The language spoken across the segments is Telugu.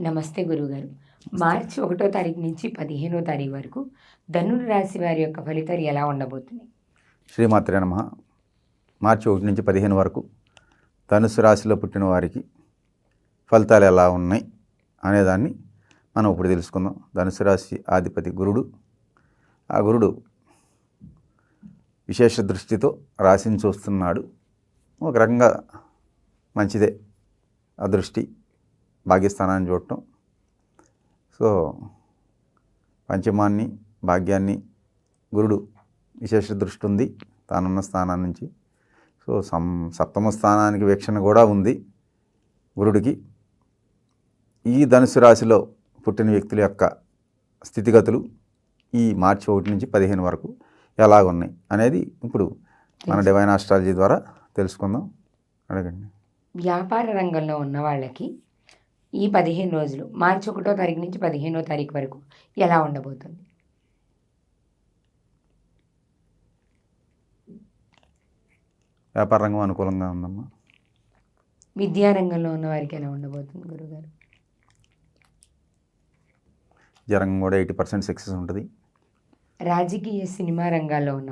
నమస్తే గురుగారు మార్చి ఒకటో తారీఖు నుంచి పదిహేనో తారీఖు వరకు ధనుర్ రాశి వారి యొక్క ఫలితాలు ఎలా ఉండబోతున్నాయి? శ్రీమాత్రే నమ. మార్చి ఒకటి నుంచి పదిహేను వరకు ధనుసు రాశిలో పుట్టిన వారికి ఫలితాలు ఎలా ఉన్నాయి అనేదాన్ని మనం ఇప్పుడు తెలుసుకుందాం. ధనుసు రాశి ఆధిపతి గురుడు. ఆ గురుడు విశేష దృష్టితో రాశిని చూస్తున్నాడు. ఒక రకంగా మంచిదే. ఆ దృష్టి భాగ్యస్థానాన్ని చూడటం. సో పంచమాన్ని భాగ్యాన్ని గురుడు విశేష దృష్టి ఉంది. తానున్న స్థానం నుంచి. సో సం సప్తమ స్థానానికి వీక్షణ కూడా ఉంది గురుడికి. ఈ ధనుసు రాశిలో పుట్టిన వ్యక్తుల యొక్క స్థితిగతులు ఈ మార్చి ఒకటి నుంచి పదిహేను వరకు ఎలాగ ఉన్నాయి అనేది ఇప్పుడు మన డివైన్ ఆస్ట్రాలజీ ద్వారా తెలుసుకుందాం. అడగండి. వ్యాపార రంగంలో ఉన్న వాళ్ళకి ఈ పదిహేను రోజులు మార్చి ఒకటో తారీఖు నుంచి పదిహేనో తారీఖు వరకు ఎలా ఉండబోతుంది? వ్యాపార రంగం అనుకూలంగా ఉందమ్మా. విద్యా రంగంలో ఉన్న వారికి ఎలా ఉండబోతుంది గురుగారు? జరంగం కూడా ఎయిటీ పర్సెంట్ సక్సెస్ ఉంటుంది. రాజకీయ సినిమా రంగాల్లో ఉన్న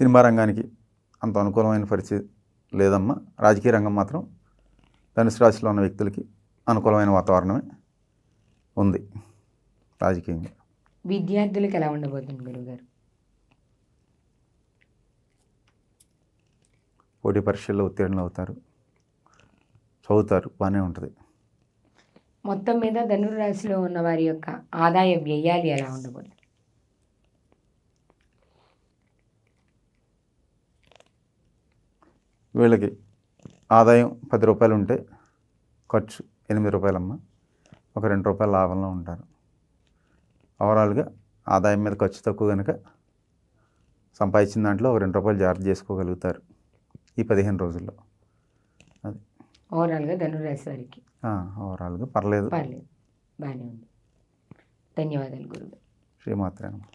సినిమా రంగానికి అంత అనుకూలమైన పరిస్థితి లేదమ్మా. రాజకీయ రంగం మాత్రం ధనుసు రాశిలో ఉన్న వ్యక్తులకి అనుకూలమైన వాతావరణమే ఉంది రాజకీయంగా. విద్యార్థులకు ఎలా ఉండబోతుంది గురుగారు పోటీ పరీక్షల్లో ఉత్తీర్ణులు అవుతారు. చదువుతారు. బాగానే ఉంటుంది. మొత్తం మీద ధనుర్ రాశిలో ఉన్న వారి యొక్క ఆదాయ వ్యయాలు ఎలా ఉండబోతుంది? వీళ్ళకి ఆదాయం పది రూపాయలు ఉంటే ఖర్చు ఎనిమిది రూపాయలమ్మ. ఒక రెండు రూపాయల లాభంలో ఉంటారు. ఓవరాల్గా ఆదాయం మీద ఖర్చు తక్కువ కనుక సంపాదించిన దాంట్లో ఒక రెండు రూపాయలు జాగ్రత్త చేసుకోగలుగుతారు ఈ పదిహేను రోజుల్లో. ఓవరాల్గా ధనుర్ రాశి వారికి ఓవరాల్గా పర్లేదు. పర్లేదు. బాగానే ఉంది. ధన్యవాదాలు గురుగారు. శ్రీమాత్రే నమః.